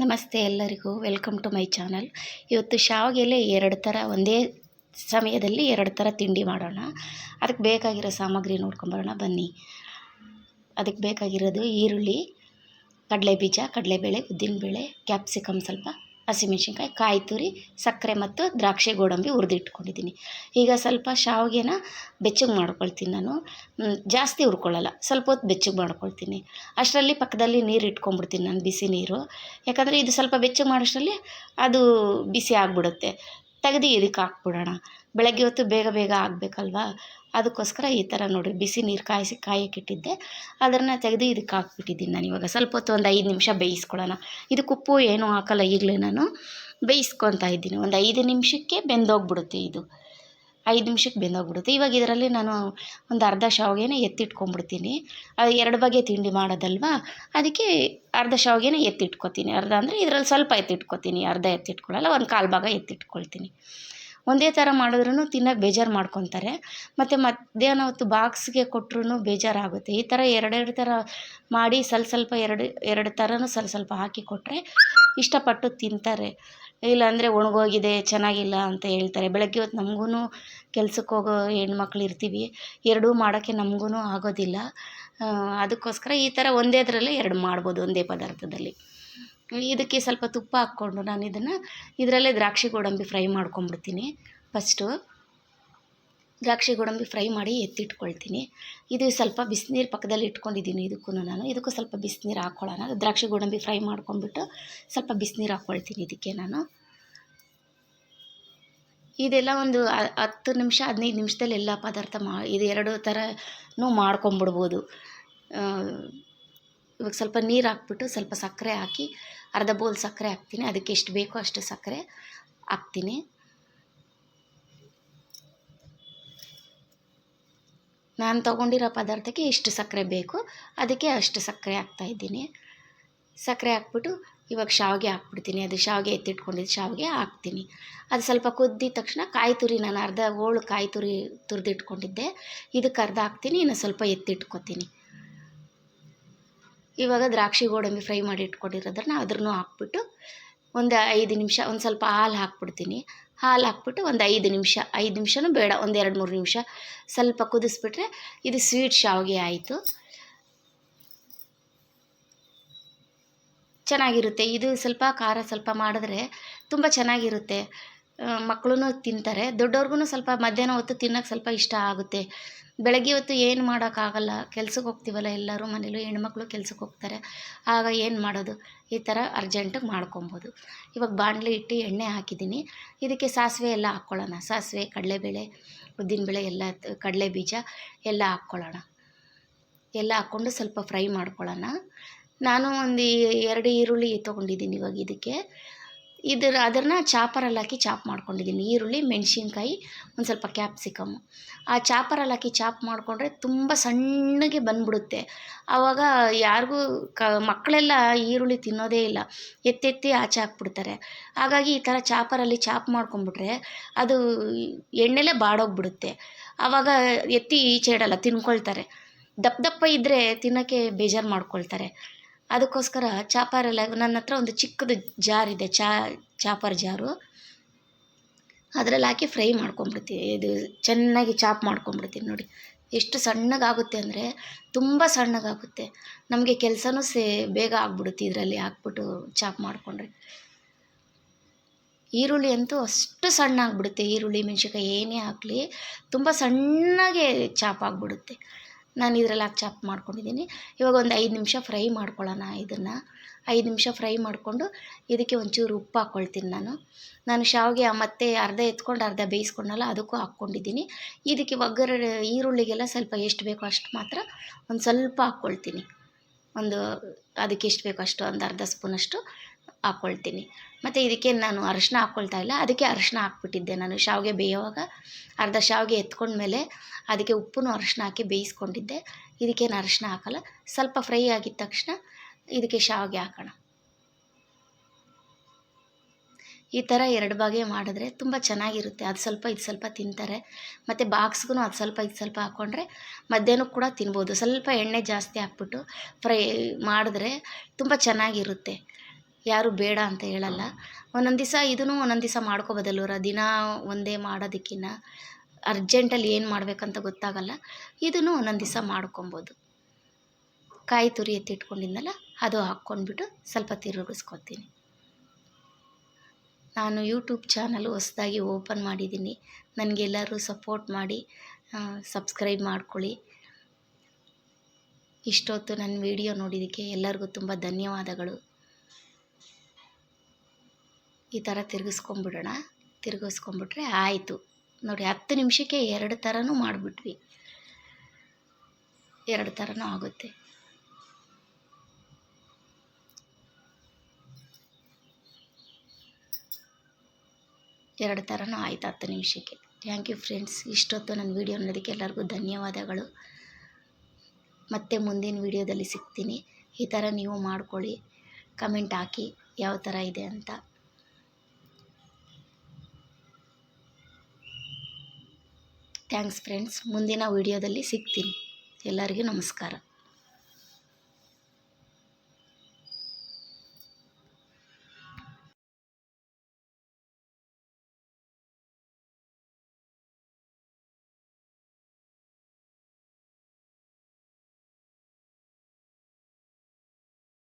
ನಮಸ್ತೆ ಎಲ್ಲರಿಗೂ, welcome to my channel. ಇವತ್ತು ಶಾವಿಗೆಲೆ ಎರಡು ಥರ, ಒಂದೇ ಸಮಯದಲ್ಲಿ ಎರಡು ಥರ ತಿಂಡಿ ಮಾಡೋಣ. ಅದಕ್ಕೆ ಬೇಕಾಗಿರೋ ಸಾಮಗ್ರಿ ನೋಡ್ಕೊಂಬರೋಣ, ಬನ್ನಿ. ಅದಕ್ಕೆ ಬೇಕಾಗಿರೋದು ಈರುಳ್ಳಿ ಕಡಲೆ ಬೀಜ ಕಡಲೆಬೇಳೆ, ಉದ್ದಿನಬೇಳೆ, ಕ್ಯಾಪ್ಸಿಕಮ್ ಸ್ವಲ್ಪ. ಹಸಿಮೆಣ್ಸಿನ್ಕಾಯಿ ಕಾಯಿ ತುರಿ ಸಕ್ಕರೆ ಮತ್ತು ದ್ರಾಕ್ಷಿ ಗೋಡಂಬಿ ಹುರಿದಿಟ್ಕೊಂಡಿದ್ದೀನಿ. ಈಗ ಸ್ವಲ್ಪ ಶಾವಿಗೆನ ಬೆಚ್ಚಗೆ ಮಾಡ್ಕೊಳ್ತೀನಿ ನಾನು. ಜಾಸ್ತಿ ಹುರ್ಕೊಳ್ಳಲ್ಲ, ಸ್ವಲ್ಪ ಹೊತ್ತು ಬೆಚ್ಚಗೆ ಮಾಡ್ಕೊಳ್ತೀನಿ. ಅಷ್ಟರಲ್ಲಿ ಪಕ್ಕದಲ್ಲಿ ನೀರು ಇಟ್ಕೊಂಡ್ಬಿಡ್ತೀನಿ ನಾನು ಬಿಸಿ ನೀರು. ಯಾಕಂದರೆ ಇದು ಸ್ವಲ್ಪ ಬೆಚ್ಚಗೆ ಮಾಡೋಷ್ಟರಲ್ಲಿ ಅದು ಬಿಸಿ ಆಗಿಬಿಡುತ್ತೆ. ತೆಗೆದು ಇದಕ್ಕೆ ಹಾಕ್ಬಿಡೋಣ. ಬೆಳಗ್ಗೆ ಹೊತ್ತು ಬೇಗ ಬೇಗ ಆಗಬೇಕಲ್ವಾ ಅದಕ್ಕೋಸ್ಕರ ಈ ಥರ ನೋಡಿರಿ, ಬಿಸಿ ನೀರು ಕಾಯಿಸಿ ಕಾಯಕ್ಕಿಟ್ಟಿದ್ದೆ ಅದನ್ನು ತೆಗೆದು ಇದಕ್ಕೆ ಹಾಕ್ಬಿಟ್ಟಿದ್ದೀನಿ ನಾನು ಇವಾಗ. ಸ್ವಲ್ಪ ಹೊತ್ತು ಒಂದು ಐದು ನಿಮಿಷ ಬೇಯಿಸ್ಕೊಳ್ಳೋಣ. ಇದಕ್ಕೆ ಉಪ್ಪು ಏನೂ ಹಾಕಲ್ಲ ಈಗಲೇ ನಾನು. ಬೇಯಿಸ್ಕೊತಾ ಇದ್ದೀನಿ. ಒಂದು ಐದು ನಿಮಿಷಕ್ಕೆ ಬೆಂದೋಗ್ಬಿಡುತ್ತೆ ಇದು. ಐದು ನಿಮಿಷಕ್ಕೆ ಬೆಂದೋಗ್ಬಿಡುತ್ತೆ. ಇವಾಗ ಇದರಲ್ಲಿ ನಾನು ಒಂದು ಅರ್ಧ ಶಾವಿಗೆನ ಎತ್ತಿಟ್ಕೊಂಡ್ಬಿಡ್ತೀನಿ ಅದು ಎರಡು ಬಗೆ ತಿಂಡಿ ಮಾಡೋದಲ್ವಾ? ಅದಕ್ಕೆ ಅರ್ಧ ಶಾವಿಗೆನ ಎತ್ತಿಟ್ಕೊತೀನಿ. ಅರ್ಧ ಅಂದರೆ ಇದರಲ್ಲಿ ಸ್ವಲ್ಪ ಎತ್ತಿಟ್ಕೊತೀನಿ. ಅರ್ಧ ಎತ್ತಿಟ್ಕೊಳ್ಳಲ್ಲ, ಒಂದು ಕಾಲು ಭಾಗ ಎತ್ತಿಟ್ಕೊಳ್ತೀನಿ. ಒಂದೇ ಥರ ಮಾಡಿದ್ರೂ ತಿನ್ನೋಕೆ ಬೇಜಾರು ಮಾಡ್ಕೊತಾರೆ. ಮತ್ತು ಮಧ್ಯಾಹ್ನ ಹೊತ್ತು ಬಾಕ್ಸ್ಗೆ ಕೊಟ್ರೂ ಬೇಜಾರಾಗುತ್ತೆ. ಈ ಥರ ಎರಡೆರಡು ಥರ ಮಾಡಿ ಸ್ವಲ್ಪ ಸ್ವಲ್ಪ ಎರಡು ಎರಡು ಥರನೂ ಸ್ವಲ್ಪ ಸ್ವಲ್ಪ ಹಾಕಿ ಕೊಟ್ಟರೆ ಇಷ್ಟಪಟ್ಟು ತಿಂತಾರೆ. ಇಲ್ಲಾಂದರೆ ಒಣಗೋಗಿದೆ, ಚೆನ್ನಾಗಿಲ್ಲ ಅಂತ ಹೇಳ್ತಾರೆ. ಬೆಳಗ್ಗೆ ಹೊತ್ತು ನಮಗೂ ಕೆಲ್ಸಕ್ಕೆ ಹೋಗೋ ಹೆಣ್ಮಕ್ಳು ಇರ್ತೀವಿ. ಎರಡೂ ಮಾಡೋಕ್ಕೆ ನಮಗೂ ಆಗೋದಿಲ್ಲ. ಅದಕ್ಕೋಸ್ಕರ ಈ ಥರ ಒಂದೇದರಲ್ಲೇ ಎರಡು ಮಾಡ್ಬೋದು ಒಂದೇ ಪದಾರ್ಥದಲ್ಲಿ. ಇದಕ್ಕೆ ಸ್ವಲ್ಪ ತುಪ್ಪ ಹಾಕ್ಕೊಂಡು ನಾನು ಇದನ್ನು ಇದರಲ್ಲೇ ದ್ರಾಕ್ಷಿ ಗೋಡಂಬಿ ಫ್ರೈ ಮಾಡ್ಕೊಂಬಿಡ್ತೀನಿ. ಫಸ್ಟು ದ್ರಾಕ್ಷಿ ಗೋಡಂಬಿ ಫ್ರೈ ಮಾಡಿ ಎತ್ತಿಟ್ಕೊಳ್ತೀನಿ. ಇದು ಸ್ವಲ್ಪ ಬಿಸಿನೀರು ಪಕ್ಕದಲ್ಲಿ ಇಟ್ಕೊಂಡಿದ್ದೀನಿ ಇದಕ್ಕೂ ನಾನು. ಇದಕ್ಕೂ ಸ್ವಲ್ಪ ಬಿಸಿನೀರು ಹಾಕ್ಕೊಳ್ಳೋಣ. ದ್ರಾಕ್ಷಿ ಗೋಡಂಬಿ ಫ್ರೈ ಮಾಡ್ಕೊಂಬಿಟ್ಟು ಸ್ವಲ್ಪ ಬಿಸಿನೀರು ಹಾಕ್ಕೊಳ್ತೀನಿ ಇದಕ್ಕೆ ನಾನು. ಇದೆಲ್ಲ ಒಂದು ಹತ್ತು ನಿಮಿಷ, ಹದಿನೈದು ನಿಮಿಷದಲ್ಲಿ ಎಲ್ಲ ಪದಾರ್ಥ ಮಾ, ಇದು ಎರಡು ಥರನೂ ಮಾಡ್ಕೊಂಬಿಡ್ಬೋದು. ಇವಾಗ ಸ್ವಲ್ಪ ನೀರು ಹಾಕ್ಬಿಟ್ಟು ಸ್ವಲ್ಪ ಸಕ್ಕರೆ ಹಾಕಿ ಅರ್ಧ ಬೋಲ್ ಸಕ್ಕರೆ ಹಾಕ್ತೀನಿ. ಅದಕ್ಕೆ ಎಷ್ಟು ಬೇಕೋ ಅಷ್ಟು ಸಕ್ಕರೆ ಹಾಕ್ತೀನಿ. ನಾನು ತೊಗೊಂಡಿರೋ ಪದಾರ್ಥಕ್ಕೆ ಎಷ್ಟು ಸಕ್ಕರೆ ಬೇಕು. ಅದಕ್ಕೆ ಅಷ್ಟು ಸಕ್ಕರೆ ಹಾಕ್ತಾಯಿದ್ದೀನಿ ಸಕ್ಕರೆ ಹಾಕ್ಬಿಟ್ಟು ಇವಾಗ ಶಾವಿಗೆ ಹಾಕ್ಬಿಡ್ತೀನಿ. ಅದು ಶಾವಿಗೆ ಎತ್ತಿಟ್ಕೊಂಡಿದ್ದು ಶಾವಿಗೆ ಹಾಕ್ತೀನಿ. ಅದು ಸ್ವಲ್ಪ ಕುದ್ದಿದ ತಕ್ಷಣ ಕಾಯಿ ತುರಿ, ನಾನು ಅರ್ಧ ಹೋಳು ಕಾಯಿ ತುರಿ ತುರಿದಿಟ್ಕೊಂಡಿದ್ದೆ. ಇದಕ್ಕೆ ಅರ್ಧ ಹಾಕ್ತೀನಿ, ಇನ್ನು ಸ್ವಲ್ಪ ಎತ್ತಿಟ್ಕೊತೀನಿ. ಇವಾಗ ದ್ರಾಕ್ಷಿ ಗೋಡಂಬಿ ಫ್ರೈ ಮಾಡಿ ಇಟ್ಕೊಂಡಿರೋದ್ರನ್ನ ಅದ್ರೂ ಹಾಕ್ಬಿಟ್ಟು ಒಂದು ಐದು ನಿಮಿಷ, ಒಂದು ಸ್ವಲ್ಪ ಹಾಲು ಹಾಕ್ಬಿಡ್ತೀನಿ. ಹಾಲು ಹಾಕ್ಬಿಟ್ಟು ಒಂದು ಐದು ನಿಮಿಷ, ಐದು ನಿಮಿಷನೂ ಬೇಡ, ಒಂದು ಎರಡು ಮೂರು ನಿಮಿಷ ಸ್ವಲ್ಪ ಕುದಿಸ್ಬಿಟ್ರೆ ಇದು ಸ್ವೀಟ್ ಶಾವಿಗೆ ಆಯಿತು. ಚೆನ್ನಾಗಿರುತ್ತೆ. ಇದು ಸ್ವಲ್ಪ ಖಾರ ಸ್ವಲ್ಪ ಮಾಡಿದ್ರೆ ತುಂಬ ಚೆನ್ನಾಗಿರುತ್ತೆ. ಮಕ್ಕಳು ತಿಂತಾರೆ. ದೊಡ್ಡವ್ರಿಗೂ ಸ್ವಲ್ಪ ಮಧ್ಯಾಹ್ನ ಹೊತ್ತು ತಿನ್ನೋಕೆ ಸ್ವಲ್ಪ ಇಷ್ಟ ಆಗುತ್ತೆ. ಬೆಳಗ್ಗೆ ಹೊತ್ತು ಏನು ಮಾಡೋಕ್ಕಾಗಲ್ಲ. ಕೆಲ್ಸಕ್ಕೆ ಹೋಗ್ತೀವಲ್ಲ ಎಲ್ಲರೂ ಮನೇಲೂ ಹೆಣ್ಮಕ್ಳು ಕೆಲ್ಸಕ್ಕೆ ಹೋಗ್ತಾರೆ. ಆಗ ಏನು ಮಾಡೋದು? ಈ ಥರ ಅರ್ಜೆಂಟಾಗಿ ಮಾಡ್ಕೊಬೋದು. ಇವಾಗ ಬಾಣಲೆ ಇಟ್ಟು ಎಣ್ಣೆ ಹಾಕಿದ್ದೀನಿ. ಇದಕ್ಕೆ ಸಾಸಿವೆ ಎಲ್ಲ ಹಾಕ್ಕೊಳ್ಳೋಣ. ಸಾಸಿವೆ, ಕಡಲೆಬೇಳೆ, ಉದ್ದಿನಬೇಳೆ ಎಲ್ಲ ಕಡಲೆ ಬೀಜ ಎಲ್ಲ ಹಾಕ್ಕೊಳ್ಳೋಣ. ಎಲ್ಲ ಹಾಕ್ಕೊಂಡು ಸ್ವಲ್ಪ ಫ್ರೈ ಮಾಡ್ಕೊಳ್ಳೋಣ. ನಾನು ಒಂದು ಎರಡು ಈರುಳ್ಳಿ ತೊಗೊಂಡಿದ್ದೀನಿ ಇವಾಗ ಇದಕ್ಕೆ. ಇದರ ಅದನ್ನು ಚಾಪರಲ್ಲಿ ಹಾಕಿ ಚಾಪ್ ಮಾಡ್ಕೊಂಡಿದ್ದೀನಿ. ಈರುಳ್ಳಿ, ಮೆಣಸಿನ್ಕಾಯಿ, ಒಂದು ಸ್ವಲ್ಪ ಕ್ಯಾಪ್ಸಿಕಮ್ಮು ಆ ಚಾಪರಲ್ಲಿ ಹಾಕಿ ಚಾಪ್ ಮಾಡಿಕೊಂಡ್ರೆ ತುಂಬ ಸಣ್ಣಗೆ ಬಂದ್ಬಿಡುತ್ತೆ. ಆವಾಗ ಯಾರಿಗೂ ಕ, ಮಕ್ಕಳೆಲ್ಲ ಈರುಳ್ಳಿ ತಿನ್ನೋದೇ ಇಲ್ಲ. ಎತ್ತೆತ್ತಿ ಆಚೆ ಹಾಕ್ಬಿಡ್ತಾರೆ. ಹಾಗಾಗಿ ಈ ಥರ ಚಾಪರಲ್ಲಿ ಚಾಪ್ ಮಾಡ್ಕೊಂಡ್ಬಿಟ್ರೆ ಅದು ಎಣ್ಣೆಲೇ ಬಾಡೋಗ್ಬಿಡುತ್ತೆ. ಆವಾಗ ಎತ್ತಿ ಈಚೆ ಇಡಲ್ಲ, ತಿನ್ಕೊಳ್ತಾರೆ. ದಪ್ಪ ದಪ್ಪ ಇದ್ದರೆ ತಿನ್ನೋಕ್ಕೆ ಬೇಜಾರು ಮಾಡ್ಕೊಳ್ತಾರೆ. ಅದಕ್ಕೋಸ್ಕರ ಚಾಪಾರೆಲ್ಲ ನನ್ನ ಹತ್ರ ಒಂದು ಚಿಕ್ಕದು ಜಾರ್ ಇದೆ, ಚಾ, ಚಾಪರ್ ಜಾರು. ಅದರಲ್ಲಿ ಹಾಕಿ ಫ್ರೈ ಮಾಡ್ಕೊಂಬಿಡ್ತೀವಿ ಇದು ಚೆನ್ನಾಗಿ ಚಾಪ್ ಮಾಡ್ಕೊಂಬಿಡ್ತೀನಿ ನೋಡಿ. ಎಷ್ಟು ಸಣ್ಣಗಾಗುತ್ತೆ ಅಂದರೆ ತುಂಬ ಸಣ್ಣಗಾಗುತ್ತೆ. ನಮಗೆ ಕೆಲಸನೂ ಸೇ, ಬೇಗ ಆಗ್ಬಿಡುತ್ತೆ ಇದರಲ್ಲಿ ಹಾಕ್ಬಿಟ್ಟು ಚಾಪ್ ಮಾಡಿಕೊಂಡ್ರೆ. ಈರುಳ್ಳಿ ಅಂತೂ ಅಷ್ಟು ಸಣ್ಣ ಆಗಿಬಿಡುತ್ತೆ ಈರುಳ್ಳಿ, ಮೆಣಸಿನ್ಕಾಯಿ ಏನೇ ಹಾಕಲಿ ತುಂಬ ಸಣ್ಣಗೆ ಚಾಪ್ ಆಗಿಬಿಡುತ್ತೆ. ನಾನು ಇದರಲ್ಲಿ ಹಾಕಿ ಚಾಪ್ ಮಾಡ್ಕೊಂಡಿದ್ದೀನಿ. ಇವಾಗ ಒಂದು ಐದು ನಿಮಿಷ ಫ್ರೈ ಮಾಡ್ಕೊಳ್ಳೋಣ ಇದನ್ನು. ಐದು ನಿಮಿಷ ಫ್ರೈ ಮಾಡಿಕೊಂಡು ಇದಕ್ಕೆ ಒಂಚೂರು ಉಪ್ಪು ಹಾಕ್ಕೊಳ್ತೀನಿ ನಾನು. ನಾನು ಶಾವಿಗೆ ಮತ್ತೆ ಅರ್ಧ ಎತ್ಕೊಂಡು ಅರ್ಧ ಬೇಯಿಸ್ಕೊಂಡಲ್ಲ ಅದಕ್ಕೂ ಹಾಕ್ಕೊಂಡಿದ್ದೀನಿ. ಇದಕ್ಕೆ ಒಗ್ಗರಣೆ, ಈರುಳ್ಳಿಗೆಲ್ಲ ಸ್ವಲ್ಪ ಎಷ್ಟು ಬೇಕೋ ಅಷ್ಟು ಮಾತ್ರ ಒಂದು ಸ್ವಲ್ಪ ಹಾಕ್ಕೊಳ್ತೀನಿ. ಒಂದು ಅದಕ್ಕೆ ಎಷ್ಟು ಬೇಕೋ ಅಷ್ಟು, ಒಂದು ಅರ್ಧ ಸ್ಪೂನಷ್ಟು. ಹಾಕ್ಕೊಳ್ತೀನಿ ಮತ್ತು ಇದಕ್ಕೆ ನಾನು ಅರಶಿನ ಹಾಕ್ಕೊಳ್ತಾ ಇಲ್ಲ. ಅದಕ್ಕೆ ಅರಶಿನ ಹಾಕ್ಬಿಟ್ಟಿದ್ದೆ ನಾನು. ಶಾವಿಗೆ ಬೇಯುವಾಗ ಅರ್ಧ ಶಾವಿಗೆ ಎತ್ಕೊಂಡ್ಮೇಲೆ ಅದಕ್ಕೆ ಉಪ್ಪು ಅರಶಿನ ಹಾಕಿ ಬೇಯಿಸ್ಕೊಂಡಿದ್ದೆ. ಇದಕ್ಕೇನು ಅರಶಿನ ಹಾಕಲ್ಲ. ಸ್ವಲ್ಪ ಫ್ರೈ ಆಗಿದ ತಕ್ಷಣ ಇದಕ್ಕೆ ಶಾವಿಗೆ ಹಾಕೋಣ. ಈ ಥರ ಎರಡು ಬಾಗೆ ಮಾಡಿದ್ರೆ ತುಂಬ ಚೆನ್ನಾಗಿರುತ್ತೆ. ಅದು ಸ್ವಲ್ಪ ಇದು ಸ್ವಲ್ಪ ತಿಂತಾರೆ. ಮತ್ತು ಬಾಕ್ಸ್ಗೂ ಅದು ಸ್ವಲ್ಪ ಇದು ಸ್ವಲ್ಪ ಹಾಕ್ಕೊಂಡ್ರೆ ಮಧ್ಯಾಹ್ನಕ್ಕೆ ಕೂಡ ತಿನ್ಬೋದು. ಸ್ವಲ್ಪ ಎಣ್ಣೆ ಜಾಸ್ತಿ ಹಾಕ್ಬಿಟ್ಟು ಫ್ರೈ ಮಾಡಿದ್ರೆ ತುಂಬ ಚೆನ್ನಾಗಿರುತ್ತೆ. ಯಾರು ಬೇಡ ಅಂತ ಹೇಳಲ್ಲ. ಒಂದೊಂದು ದಿವಸ ಇದನ್ನು ಒಂದೊಂದು ದಿವಸ ಮಾಡ್ಕೋಬೋದಲ್ವರ ದಿನ ಒಂದೇ ಮಾಡೋದಕ್ಕಿನ್ನ ಅರ್ಜೆಂಟಲ್ಲಿ ಏನು ಮಾಡಬೇಕಂತ ಗೊತ್ತಾಗಲ್ಲ. ಇದನ್ನು ಒಂದೊಂದು ದಿವಸ ಮಾಡ್ಕೊಬೋದು. ಕಾಯಿ ತುರಿ ಎತ್ತಿಟ್ಕೊಂಡಿದ್ನಲ್ಲ ಅದು ಹಾಕ್ಕೊಂಡ್ಬಿಟ್ಟು ಸ್ವಲ್ಪ ತಿರುಗಿಸ್ಕೊತೀನಿ. ನಾನು ಯೂಟ್ಯೂಬ್ ಚಾನಲ್ ಹೊಸ್ದಾಗಿ ಓಪನ್ ಮಾಡಿದ್ದೀನಿ. ನನಗೆಲ್ಲರೂ ಸಪೋರ್ಟ್ ಮಾಡಿ ಸಬ್ಸ್ಕ್ರೈಬ್ ಮಾಡ್ಕೊಳ್ಳಿ. ಇಷ್ಟೊತ್ತು ನನ್ನ ವಿಡಿಯೋ ನೋಡಿದ್ದಕ್ಕೆ ಎಲ್ಲರಿಗೂ ತುಂಬ ಧನ್ಯವಾದಗಳು. ಈ ಥರ ತಿರುಗಿಸ್ಕೊಂಬಿಡೋಣ. ತಿರುಗಿಸ್ಕೊಂಬಿಟ್ರೆ ಆಯಿತು. ನೋಡಿ, ಹತ್ತು ನಿಮಿಷಕ್ಕೆ ಎರಡು ಥರನೂ ಮಾಡಿಬಿಟ್ವಿ. ಎರಡು ಥರನೂ ಆಗುತ್ತೆ. ಎರಡು ಥರನೂ ಆಯಿತು ಹತ್ತು ನಿಮಿಷಕ್ಕೆ. Thank you friends. ಇಷ್ಟೊತ್ತು ನನ್ನ ವೀಡಿಯೋ ನೋಡೋದಕ್ಕೆ ಎಲ್ಲರಿಗೂ ಧನ್ಯವಾದಗಳು. ಮತ್ತೆ ಮುಂದಿನ ವೀಡಿಯೋದಲ್ಲಿ ಸಿಗ್ತೀನಿ. ಈ ಥರ ನೀವು ಮಾಡ್ಕೊಳ್ಳಿ. ಕಮೆಂಟ್ ಹಾಕಿ ಯಾವ ಥರ ಇದೆ ಅಂತ. ಥ್ಯಾಂಕ್ಸ್ ಫ್ರೆಂಡ್ಸ್ ಮುಂದಿನ ವೀಡಿಯೋದಲ್ಲಿ ಸಿಗ್ತೀನಿ. ಎಲ್ಲರಿಗೂ ನಮಸ್ಕಾರ.